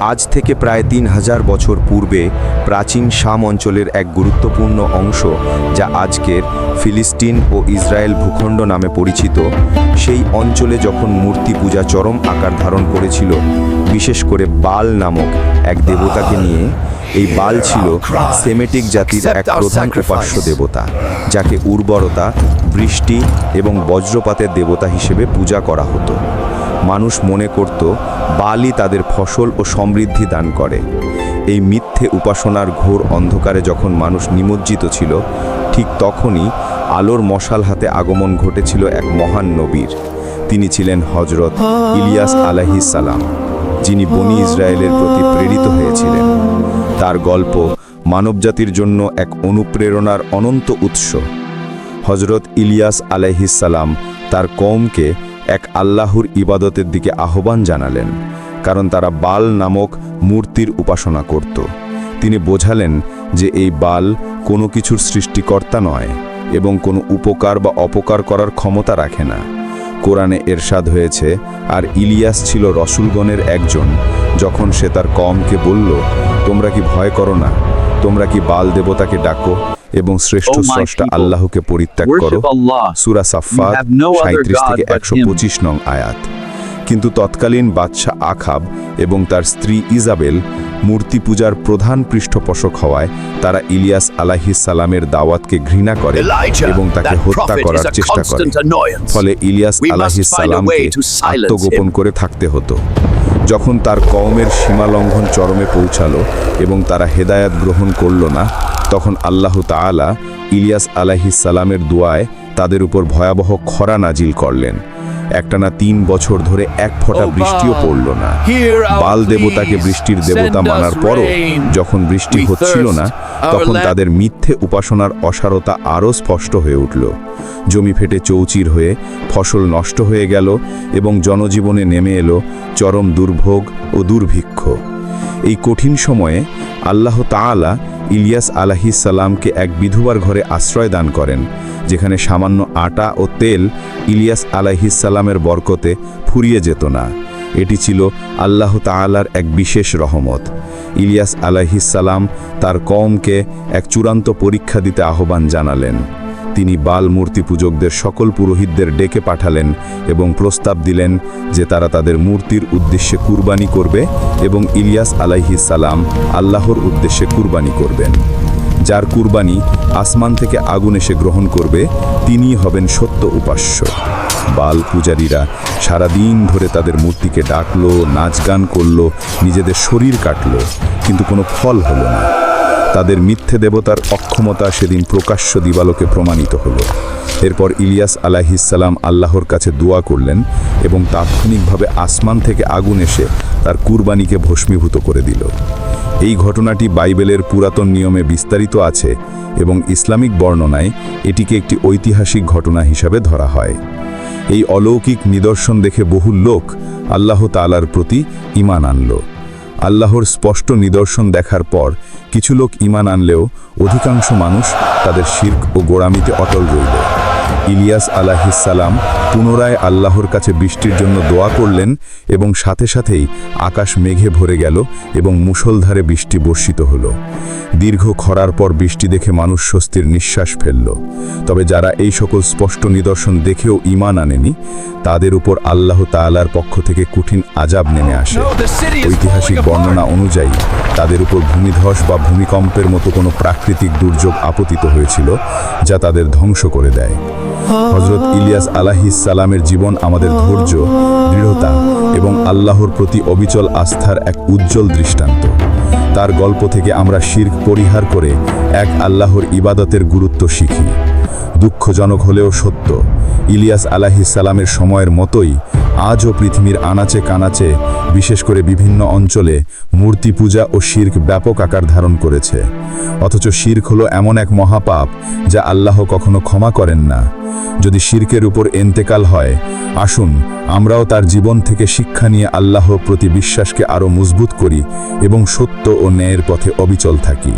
আজ থেকে প্রায় তিন হাজার বছর পূর্বে প্রাচীন শাম অঞ্চলের এক গুরুত্বপূর্ণ অংশ যা আজকের ফিলিস্তিন ও ইসরায়েল ভূখণ্ড নামে পরিচিত সেই অঞ্চলে যখন মূর্তি পূজা চরম আকার ধারণ করেছিল বিশেষ করে বাল নামক এক দেবতাকে নিয়ে এই বাল ছিল সেমেটিক জাতির এক প্রধান উপাস্য দেবতা যাকে উর্বরতা বৃষ্টি এবং বজ্রপাতের দেবতা হিসেবে পূজা করা হতো। মানুষ মনে করত, বালি তাদের ফসল ও সমৃদ্ধি দান করে। এই মিথ্যে উপাসনার ঘোর অন্ধকারে যখন মানুষ নিমজ্জিত ছিল, ঠিক তখনই আলোর মশাল হাতে আগমন ঘটেছিল এক মহান নবীর। তিনি ছিলেন হজরত ইলিয়াস আলাহি সালাম, যিনি বনি ইসরায়েলের প্রতি প্রেরিত হয়েছিলেন। তার গল্প মানবজাতির জন্য এক অনুপ্রেরণার অনন্ত উৎস। হজরত ইলিয়াস আলাইহিসাল্লাম তার কওমকে এক আল্লাহর ইবাদতের দিকে আহ্বান জানালেন, কারণ তারা বাল নামক মূর্তির উপাসনা করত। তিনি বোঝালেন যে এই বাল কোনো কিছুর সৃষ্টিকর্তা নয় এবং কোনো উপকার বা অপকার করার ক্ষমতা রাখে না। কোরআনে এরশাদ হয়েছে, আর ইলিয়াস ছিল রসুলগণের একজন, যখন সে তার কমকে বলল, তোমরা কি ভয় করো না? তোমরা কি বাল দেবতাকে ডাকো এবং শ্রেষ্ঠ স্রষ্টা আল্লাহকে পরিত্যাগ করো? সুরা other সাঁত্রিশ থেকে একশো পঁচিশ নং আয়াত। কিন্তু তৎকালীন বাদশাহ আখাব এবং তার স্ত্রী ইজাবেল মূর্তি পূজার প্রধান পৃষ্ঠপোষক হওয়ায় তারা ইলিয়াস সালামের দাওয়াতকে ঘৃণা করে এবং তাকে হত্যা করার চেষ্টা করে। ফলে ইলিয়াস সালামকে আত্মগোপন করে থাকতে হতো। যখন তার কওমের সীমালঙ্ঘন চরমে পৌঁছালো এবং তারা হেদায়াত গ্রহণ করল না, তখন আল্লাহ তালা ইলিয়াস আলাহিসাল্লামের দোয়ায় তাদের উপর ভয়াবহ খরা নাজিল করলেন। একটানা তিন বছর ধরে এক ফোঁটা বৃষ্টিও Baal, পড়ল না। বাল দেবতাকে বৃষ্টির দেবতা মানার পরও যখন বৃষ্টি হচ্ছিল না তখন তাদের মিথ্যে উপাসনার অসারতা আরও স্পষ্ট হয়ে উঠল। জমি ফেটে চৌচির হয়ে ফসল নষ্ট হয়ে গেল এবং জনজীবনে নেমে এলো চরম দুর্ভোগ ও দুর্ভিক্ষ। এই কঠিন সময়ে আল্লাহ তাআলা ইলিয়াস আলাহি সালামকে এক বিধবার ঘরে আশ্রয় দান করেন, যেখানে সামান্য আটা ও তেল ইলিয়াস আলাহি সালামের বরকতে ফুরিয়ে যেত না। এটি ছিল আল্লাহ তালার এক বিশেষ রহমত। ইলিয়াস আলাহিসাল্লাম তার কমকে এক চূড়ান্ত পরীক্ষা দিতে আহ্বান জানালেন। তিনি বাল মূর্তি পূজকদের সকল পুরোহিতদের ডেকে পাঠালেন এবং প্রস্তাব দিলেন যে তারা তাদের মূর্তির উদ্দেশ্যে কুরবানি করবে এবং ইলিয়াস আলাইহিসাল্লাম আল্লাহর উদ্দেশ্যে কুরবানি করবেন। যার কুরবানি আসমান থেকে আগুন এসে গ্রহণ করবে, তিনিই হবেন সত্য উপাস্য। বাল পূজারীরা সারাদিন ধরে তাদের মূর্তিকে ডাকলো নাচ গান করল, নিজেদের শরীর কাটলো, কিন্তু কোনো ফল হলো না। তাদের মিথ্যে দেবতার অক্ষমতা সেদিন প্রকাশ্য দিবালোকে প্রমাণিত হলো। এরপর ইলিয়াস আলাহিসাল্লাম আল্লাহর কাছে দোয়া করলেন এবং তাৎক্ষণিকভাবে আসমান থেকে আগুন এসে তার কুরবানিকে ভস্মীভূত করে দিল। এই ঘটনাটি বাইবেলের পুরাতন নিয়মে বিস্তারিত আছে এবং ইসলামিক বর্ণনায় এটিকে একটি ঐতিহাসিক ঘটনা হিসাবে ধরা হয়। এই অলৌকিক নিদর্শন দেখে বহু লোক আল্লাহ তালার প্রতি ইমান আনল। আল্লাহর স্পষ্ট নিদর্শন দেখার পর কিছু লোক ইমান আনলেও অধিকাংশ মানুষ তাদের শির্ক ও গোড়ামিতে অটল রইল। ইলিয়াস আলাহিসাল্লাম পুনরায় আল্লাহর কাছে বৃষ্টির জন্য দোয়া করলেন এবং সাথে সাথেই আকাশ মেঘে ভরে গেল এবং মুষলধারে বৃষ্টি বর্ষিত হল। দীর্ঘ খরার পর বৃষ্টি দেখে মানুষ স্বস্তির নিঃশ্বাস ফেলল। তবে যারা এই সকল স্পষ্ট নিদর্শন দেখেও ইমান আনেনি তাদের উপর আল্লাহ তালার পক্ষ থেকে কঠিন আজাব নেমে আসে। ঐতিহাসিক বর্ণনা অনুযায়ী তাদের উপর ভূমিধস বা ভূমিকম্পের মতো কোনো প্রাকৃতিক দুর্যোগ আপতিত হয়েছিল যা তাদের ধ্বংস করে দেয়। হজরত ইলিয়াস আলাহিস সালামের জীবন আমাদের ধৈর্য, দৃঢ়তা এবং আল্লাহর প্রতি অবিচল আস্থার এক উজ্জ্বল দৃষ্টান্ত। তার গল্প থেকে আমরা শির্ক পরিহার করে এক আল্লাহর ইবাদতের গুরুত্ব শিখি। দুঃখজনক হলেও সত্য, ইলিয়াস আলাহিস সালামের সময়ের মতোই আজও পৃথিবীর আনাচে কানাচে, বিশেষ করে বিভিন্ন অঞ্চলে মূর্তি পূজা ও শির্ক ব্যাপক আকার ধারণ করেছে। অথচ শির্ক হলো এমন এক মহাপাপ যা আল্লাহ কখনো ক্ষমা করেন না। যদি শির্কের উপর এন্তেকাল হয়, আসুন আমরাও তার জীবন থেকে শিক্ষা নিয়ে আল্লাহ প্রতি বিশ্বাসকে আরও মজবুত করি এবং সত্য ও ন্যায়ের পথে অবিচল থাকি।